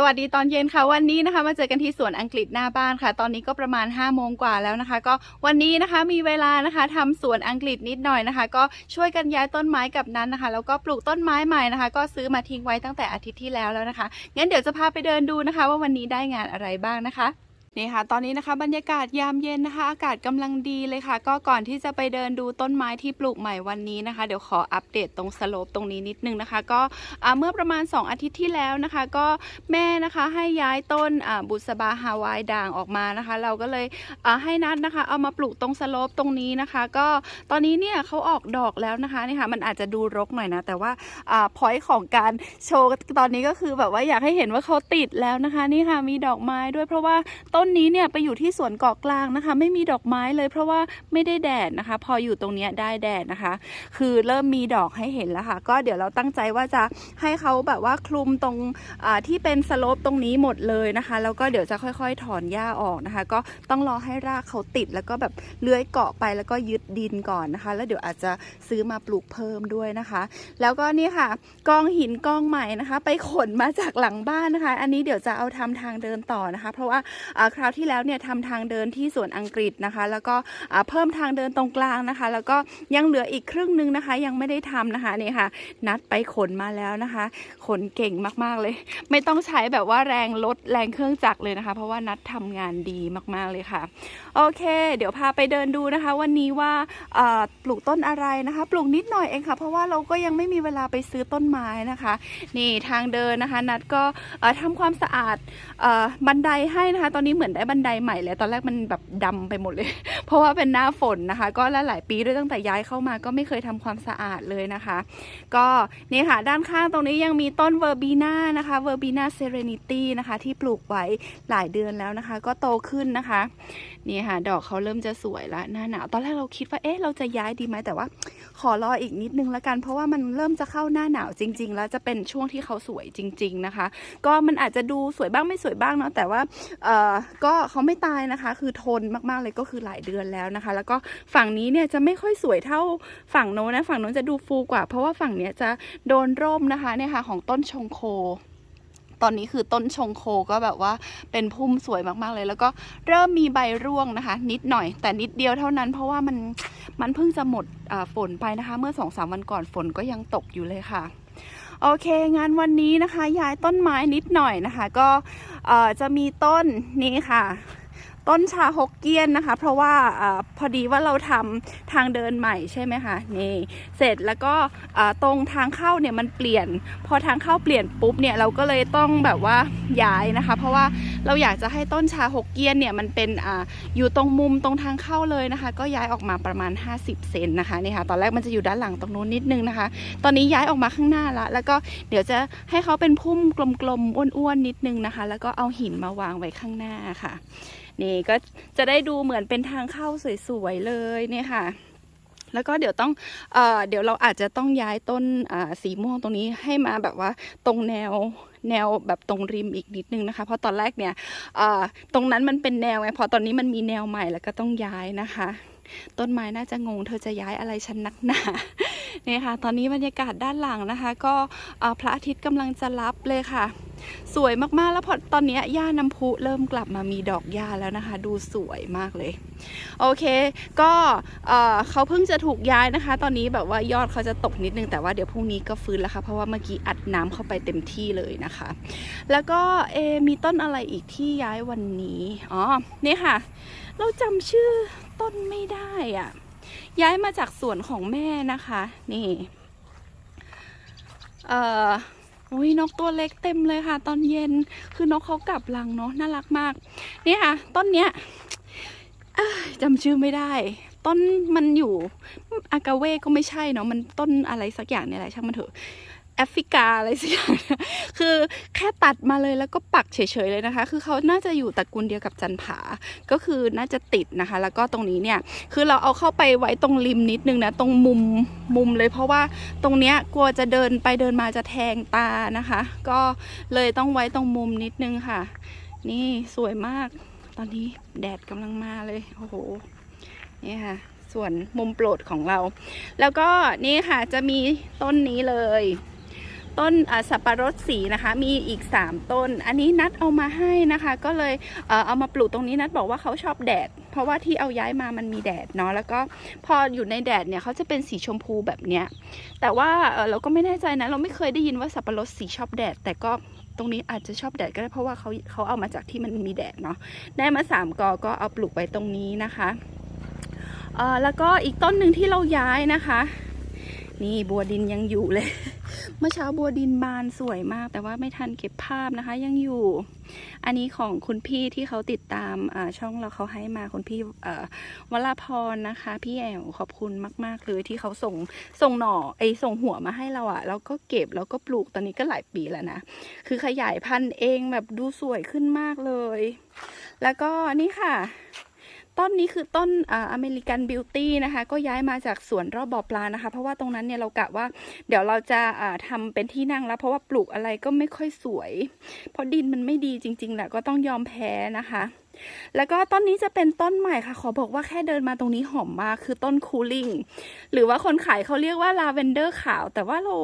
สวัสดีตอนเย็นค่ะ วันนี้นะคะมาเจอกันที่สวนอังกฤษหน้าบ้านค่ะ ตอนนี้ก็ประมาณ5้าโมงกว่าแล้วนะคะ ก็วันนี้นะคะมีเวลานะคะทำสวนอังกฤษนิดหน่อยนะคะ ก็ช่วยกันย้ายต้นไม้กับนั้นนะคะ แล้วก็ปลูกต้นไม้ใหม่นะคะ ก็ซื้อมาทิ้งไว้ตั้งแต่อาทิตย์ที่แล้วแล้วนะคะงั้นเดี๋ยวจะพาไปเดินดูนะคะ ว่าวันนี้ได้งานอะไรบ้างนะคะ นี่ค่ะ ตอนนี้นะคะ บรรยากาศยามเย็นนะคะ อากาศกำลังดีเลยค่ะ ก็ก่อนที่จะไปเดินดูต้นไม้ที่ปลูกใหม่วันนี้นะคะ เดี๋ยวขออัปเดตตรงสโลปตรงนี้นิดนึงนะคะ ก็เมื่อประมาณ 2 อาทิตย์ที่แล้วนะคะ ก็แม่นะคะให้ย้ายต้นบุษบาฮาวายด่างออกมานะคะ เราก็เลยให้นัดนะคะ เอามาปลูกตรงสโลปตรงนี้นะคะ ก็ตอนนี้เนี่ยเขาออกดอกแล้วนะคะนี่ค่ะมันอาจจะดูรกหน่อยนะ แต่ว่าอพอยของการโชว์ตอนนี้ก็คือแบบว่าอยากให้เห็นว่าเขาติดแล้วนะคะ นี่ค่ะมีดอกไม้ด้วยเพราะว่าต้น้นนี้เนี่ยไปอยู่ที่สวนเกาะกลางนะคะ ไม่มีดอกไม้เลยเพราะว่าไม่ได้แดดนะคะ พออยู่ตรงเนี้ยได้แดดนะคะ คือเริ่มมีดอกให้เห็นแล้วค่ะ ก็เดี๋ยวเราตั้งใจว่าจะให้เขาแบบว่าคลุมตรงที่เป็นสโลปตรงนี้หมดเลยนะคะ แล้วก็เดี๋ยวจะค่อยๆ ถอนหญ้าออกนะคะ ก็ต้องรอให้รากเขาติดแล้วก็แบบเลื้อยเกาะไปแล้วก็ยึดดินก่อนนะคะ แล้วเดี๋ยวอาจจะซื้อมาปลูกเพิ่มด้วยนะคะ แล้วก็นี่ค่ะกองหินกองใหม่นะคะ ไปขนมาจากหลังบ้านนะคะ อันนี้เดี๋ยวจะเอาทำทางเดินต่อนะคะ เพราะว่าคราวที่แล้วเนี่ยทำทางเดินที่สวนอังกฤษนะคะ แล้วก็เพิ่มทางเดินตรงกลางนะคะ แล้วก็ยังเหลืออีกครึ่งหนึงนะคะ ยังไม่ได้ทำนะคะนี่ค่ะ นัดไปขนมาแล้วนะคะ ขนเก่งมากๆเลย ไม่ต้องใช้แบบว่าแรงลดแรงเครื่องจักรเลยนะคะ เพราะว่านัดทำงานดีมากๆเลยค่ะ โอเค เดี๋ยวพาไปเดินดูนะคะ วันนี้ว่าปลูกต้นอะไรนะคะ ปลูกนิดหน่อยเองค่ะ เพราะว่าเราก็ยังไม่มีเวลาไปซื้อต้นไม้นะคะ นี่ทางเดินนะคะ นัดก็เอ่อทำความสะอาดอบันไดให้นะคะ ตอนนี้เหมือนได้บันไดใหม่เลยตอนแรกมันแบบดำไปหมดเลย เพราะว่าเป็นหน้าฝนนะคะ ก็หลายปีด้วยตั้งแต่ย้ายเข้ามาก็ไม่เคยทำความสะอาดเลยนะคะ ก็นี่ค่ะด้านข้างตรงนี้ยังมีต้นเวอร์บีนานะคะเวอร์บีนาเซเรนิตี้นะคะที่ปลูกไว้หลายเดือนแล้วนะคะ ก็โตขึ้นนะคะนี่ค่ะ ดอกเขาเริ่มจะสวยแล้วหน้าหนาว ตอนแรกเราคิดว่าเอ๊ะเราจะย้ายดีไหมแต่ว่า ขอรออีกนิดนึงละกัน เพราะว่ามันเริ่มจะเข้าหน้าหนาวจริง ๆ แล้วจะเป็นช่วงที่เขาสวยจริง ๆนะคะ ก็มันอาจจะดูสวยบ้างไม่สวยบ้างเนาะแต่ว่าเออก็เขาไม่ตายนะคะ คือทนมากๆเลยก็คือหลายเดือนแล้วนะคะ แล้วก็ฝั่งนี้เนี่ยจะไม่ค่อยสวยเท่าฝั่งโน้นนะฝั่งโน้นจะดูฟูกว่า เพราะว่าฝั่งเนี้ยจะโดนร่มนะคะเนี่ยค่ะของต้นชงโค ตอนนี้คือต้นชงโคก็แบบว่าเป็นพุ่มสวยมากๆเลย แล้วก็เริ่มมีใบร่วงนะคะ นิดหน่อย แต่นิดเดียวเท่านั้น เพราะว่ามันมันเพิ่งจะหมดฝนไปนะคะ เมื่อสองสามวันก่อนฝนก็ยังตกอยู่เลยค่ะโอเคงานวันนี้นะคะย้ายต้นไม้นิดหน่อยนะคะ ก็จะมีต้นนี้ค่ะ ต้นชาฮกเกี้ยนนะคะ เพราะว่าอพอดีว่าเราทำทางเดินใหม่ใช่ไหมคะนี่เสร็จแล้วก็ตรงทางเข้าเนี่ยมันเปลี่ยน พอทางเข้าเปลี่ยนปุ๊บเนี่ยเราก็เลยต้องแบบว่าย้ายนะคะ เพราะว่าเราอยากจะให้ต้นชาฮกเกี้ยนเนี่ยมันเป็นออยู่ตรงมุมตรงทางเข้าเลยนะคะ ก็ย้ายออกมาประมาณ 50 เซนนะคะนี่ค่ะตอนแรกมันจะอยู่ด้านหลังตรงนู้นนิดนึงนะคะ ตอนนี้ย้ายออกมาข้างหน้าละแล้วก็เดี๋ยวจะให้เขาเป็นพุ่มกลมๆอ้วนๆนิดนึงนะคะ แล้วก็เอาหินมาวางไว้ข้างหน้าค่ะ นี่ก็จะได้ดูเหมือนเป็นทางเข้าสวยๆเลยเนี่ยค่ะ แล้วก็เดี๋ยวต้องเอเดี๋ยวเราอาจจะต้องย้ายต้นสีม่วงตรงนี้ให้มาแบบว่าตรงแนวแนวแบบตรงริมอีกนิดนึงนะคะ เพราะตอนแรกเนี่ยตรงนั้นมันเป็นแนวไงพอตอนนี้มันมีแนวใหม่แล้วก็ต้องย้ายนะคะ ต้นไม้น่าจะงงเธอจะย้ายอะไรฉันนักหนาเนี่ยค่ะ ตอนนี้บรรยากาศด้านหลังนะคะ ก็พระอาทิตย์กำลังจะรับเลยค่ะ สวยมากๆ แล้วพอตอนนี้ยหญ้าน้ำพุเริ่มกลับมามีดอกหญ้าแล้วนะคะ ดูสวยมากเลย โอเค ก็เอ่อเขาเพิ่งจะถูกย้ายนะคะ ตอนนี้แบบว่ายอดเขาจะตกนิดนึงแต่ว่าเดี๋ยวพรุ่งนี้ก็ฟื้นแล้วค่ะ เพราะว่าเมื่อกี้อัดน้ำเข้าไปเต็มที่เลยนะคะ แล้วก็เอมีต้นอะไรอีกที่ย้ายวันนี้อ๋อนี่ค่ะ เราจำชื่อต้นไม่ได้อะย้ายมาจากสวนของแม่นะคะ นี่ เอ่อ อุ้ยนกตัวเล็กเต็มเลยค่ะ ตอนเย็นคือนกเขากลับรังเนาะน่ารักมากนี่ค่ะ ต้นเนี้ยจำชื่อไม่ได้ ต้นมันอยู่ อากาเว่ก็ไม่ใช่เนาะมันต้นอะไรสักอย่างเนี่ยแหละช่างมันเถอะ แอฟริกาอะไรสักอย่างนี่ยคือแค่ตัดมาเลยแล้วก็ปักเฉยๆเลยนะคะ คือเขาน่าจะอยู่ตระกูลเดียวกับจันผา ก็คือน่าจะติดนะคะ แล้วก็ตรงนี้เนี่ยคือเราเอาเข้าไปไว้ตรงริมนิดนึงนะตรงมุมมุมเลยเพราะว่าตรงเนี้ยกลัวจะเดินไปเดินมาจะแทงตานะคะ ก็เลยต้องไว้ตรงมุมนิดนึงค่ะ นี่สวยมาก ตอนนี้แดดกำลังมาเลยโอ้โหนี่ค่ะส่วนมุมโปรดของเรา แล้วก็นี่ค่ะจะมีต้นนี้เลย ต้นสับปะรดสีนะคะ มีอีก 3 ต้น อันนี้นัดเอามาให้นะคะ ก็เลยเอามาปลูกตรงนี้นัดบอกว่าเขาชอบแดด เพราะว่าที่เอาย้ายมามันมีแดดเนาะแล้วก็พออยู่ในแดดเนี่ยเขาจะเป็นสีชมพูแบบเนี้ยแต่ว่าเราก็ไม่แน่ใจนะเราไม่เคยได้ยินว่าสับปะรดสีชอบแดด แต่ก็ตรงนี้อาจจะชอบแดดก็ได้เพราะว่าเขาเขาเอามาจากที่มันมีแดดเนาะได้มาสามกอก็เอาปลูกไว้ตรงนี้นะคะแล้วก็อีกต้นหนึ่งที่เราย้ายนะคะ นี่บัวดินยังอยู่เลย เมื่อเช้าบัวดินบานสวยมาก แต่ว่าไม่ทันเก็บภาพนะคะ ยังอยู่ อันนี้ของคุณพี่ที่เขาติดตามช่องเราเขาให้มาคุณพี่วราพรนะคะ พี่แอวขอบคุณมาก ๆ เลยที่เขาส่งส่งหน่อไอส่งหัวมาให้เราอะ่ะแล้วก็เก็บแล้วก็ปลูกตอนนี้ก็หลายปีแล้วนะคือขยายพันธุ์เองแบบดูสวยขึ้นมากเลย แล้วก็นี่ค่ะ ต้นนี้คือต้นอเมริกันบิวตี้นะคะ ก็ย้ายมาจากสวนรอบบ่อปลานะคะ เพราะว่าตรงนั้นเนี่ยเรากะว่า เดี๋ยวเราจะอ่าทำเป็นที่นั่งแล้ว เพราะว่าปลูกอะไรก็ไม่ค่อยสวย เพราะดินมันไม่ดีจริงๆแหละก็ต้องยอมแพ้นะคะ แล้วก็ต้นนี้จะเป็นต้นใหม่ค่ะ ขอบอกว่าแค่เดินมาตรงนี้หอมมากคือต้นคูลิ่งหรือว่าคนขายเขาเรียกว่าลาเวนเดอร์ขาว แต่ว่าเรา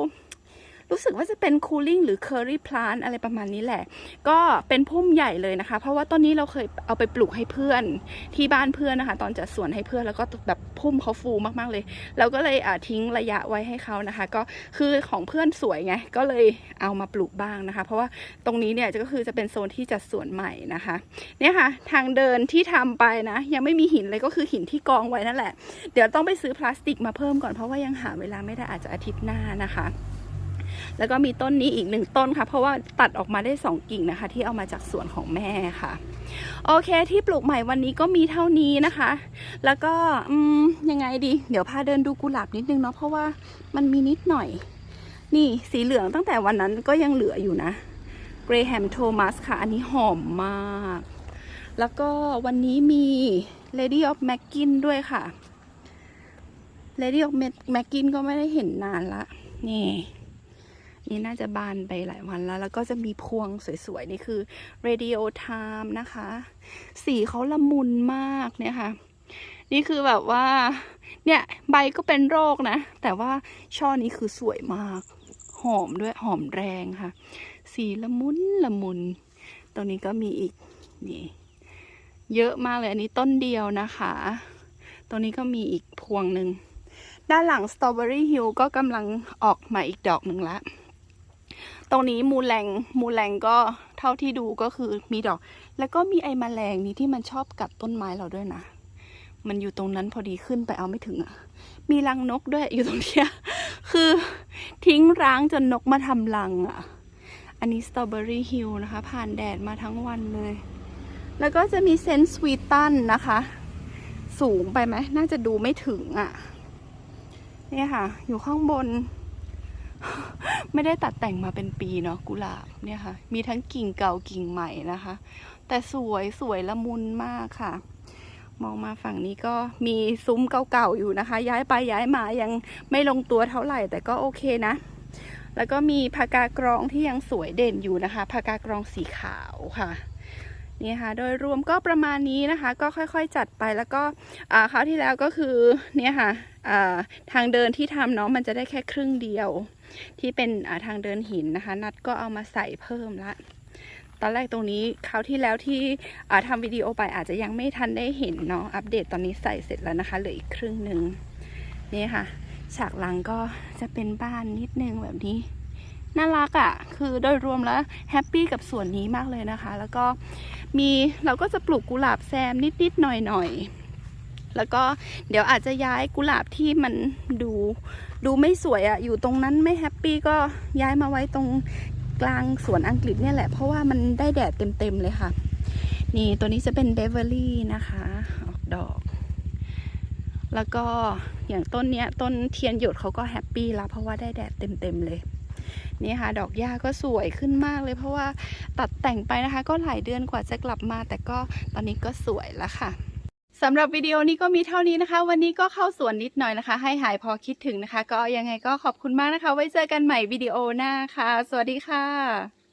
รู้สึกว่าจะเป็นคูลิ่งหรือเคอรี่พลานอะไรประมาณนี้แหละ ก็เป็นพุ่มใหญ่เลยนะคะ เพราะว่าต้นนี้เราเคยเอาไปปลูกให้เพื่อนที่บ้านเพื่อนนะคะ ตอนจัดสวนให้เพื่อนแล้วก็แบบพุ่มเขาฟูมากๆเลย เราก็เลยอ่าทิ้งระยะไว้ให้เขานะคะ ก็คือของเพื่อนสวยไงก็เลยเอามาปลูกบ้างนะคะ เพราะว่าตรงนี้เนี่ยก็คือจะเป็นโซนที่จัดสวนใหม่นะคะเนี่ยค่ะทางเดินที่ทำไปนะ ยังไม่มีหินเลยก็คือหินที่กองไว้นั่นแหละ เดี๋ยวต้องไปซื้อพลาสติกมาเพิ่มก่อนเพราะว่ายังหาเวลาไม่ได้อาจจะอาทิตย์หน้านะคะ แล้วก็มีต้นนี้อีกหนึ่งต้นค่ะ เพราะว่าตัดออกมาได้สองกิ่งนะคะ ที่เอามาจากสวนของแม่ค่ะ โอเคที่ปลูกใหม่วันนี้ก็มีเท่านี้นะคะ แล้วก็อืมยังไงดี เดี๋ยวพาเดินดูกุหลาบนิดนึงเนาะเพราะว่ามันมีนิดหน่อย นี่สีเหลืองตั้งแต่วันนั้นก็ยังเหลืออยู่นะเกรแฮมโทมัสค่ะ อันนี้หอมมาก แล้วก็วันนี้มี Lady of m a c k i n ด้วยค่ะ Lady of m a c k i n ก็ไม่ได้เห็นนานละ นี่ นี่น่าจะบานไปหลายวันแล้ว แล้วก็จะมีพวงสวยๆ นี่คือ Radio Time นะคะ สีเขาละมุนมากเนี่ยค่ะ นี่คือแบบว่า เนี่ยใบก็เป็นโรคนะ แต่ว่าช่อนี้คือสวยมาก หอมด้วยหอมแรงค่ะ สีละมุนละมุน ตรงนี้ก็มีอีก นี่ เยอะมากเลย อันนี้ต้นเดียวนะคะ ตรงนี้ก็มีอีกพวงหนึ่งด้านหลังสตรอเบอรี่ฮิลก็กำลังออกมาอีกดอกหนึ่งละ รงนี้มูแรงมูแรงก็เท่าที่ดูก็คือมีดอก แล้วก็มีไอ้แมลงนี้ที่มันชอบกัดต้นไม้เราด้วยนะ มันอยู่ตรงนั้นพอดีขึ้นไปเอาไม่ถึงอะ่ะ มีรังนกด้วยอยู่ตรงเนี้ยคือทิ้งร้างจนนกมาทำรังอะ่ะ อันนี้สตรอเบอรี่ฮิลนะคะ ผ่านแดดมาทั้งวันเลย แล้วก็จะมีเซนต์สวีตันนะคะ สูงไปไหมน่าจะดูไม่ถึงอะนี่ค่ะ อยู่ข้างบน ไม่ได้ตัดแต่งมาเป็นปีเนาะกุหลาบเนี่ยค่ะ มีทั้งกิ่งเก่ากิ่งใหม่นะคะ แต่สวยสวยละมุนมากค่ะ มองมาฝั่งนี้ก็มีซุ้มเก่าๆอยู่นะคะ ย้ายไปย้ายมายังไม่ลงตัวเท่าไหร่ แต่ก็โอเคนะ แล้วก็มีพากากรองที่ยังสวยเด่นอยู่นะคะพากากรองสีขาวค่ะนี่ค่ะ โดยรวมก็ประมาณนี้นะคะ ก็ค่อยๆจัดไปแล้วก็คราวที่แล้วก็คือเนี่ยค่ะทางเดินที่ทำเนาะมันจะได้แค่ครึ่งเดียว ที่เป็นทางเดินหินนะคะ นัดก็เอามาใส่เพิ่มละตอนแรกตรงนี้คราวที่แล้วที่อ่าทำวิดีโอไปอาจจะยังไม่ทันได้เห็นเนาะอัปเดตตอนนี้ใส่เสร็จแล้วนะคะเหลืออีกครึ่งหนึ่งนี่ค่ะ ฉากหลังก็จะเป็นบ้านนิดนึงแบบนี้น่ารักอะ่ะ คือโดยรวมแล้วแฮปปี้กับส่วนนี้มากเลยนะคะ แล้วก็มีเราก็จะปลูกกุหลาบแซมนิดๆหน่อยๆ แล้วก็เดี๋ยวอาจจะย้ายกุหลาบที่มันดูดูไม่สวยอะอยู่ตรงนั้นไม่แฮปปี้ก็ย้ายมาไว้ตรงกลางสวนอังกฤษเนี่ยแหละ เพราะว่ามันได้แดดเต็มๆเลยค่ะ นี่ตัวนี้จะเป็นเบเวอรี่นะคะ ออกดอก แล้วก็อย่างต้นเนี้ยต้นเทียนหยดเขาก็แฮปปี้แล้วเพราะว่าได้แดดเต็มๆเลยนี่ค่ะ ดอกหญ้าก็สวยขึ้นมากเลย เพราะว่าตัดแต่งไปนะคะ ก็หลายเดือนกว่าจะกลับมา แต่ก็ตอนนี้ก็สวยแล้วค่ะ สำหรับวิดีโอนี้ก็มีเท่านี้นะคะ วันนี้ก็เข้าสวนนิดหน่อยนะคะ ให้หายพอคิดถึงนะคะ ก็ยังไงก็ขอบคุณมากนะคะ ไว้เจอกันใหม่วิดีโอหน้าค่ะ สวัสดีค่ะ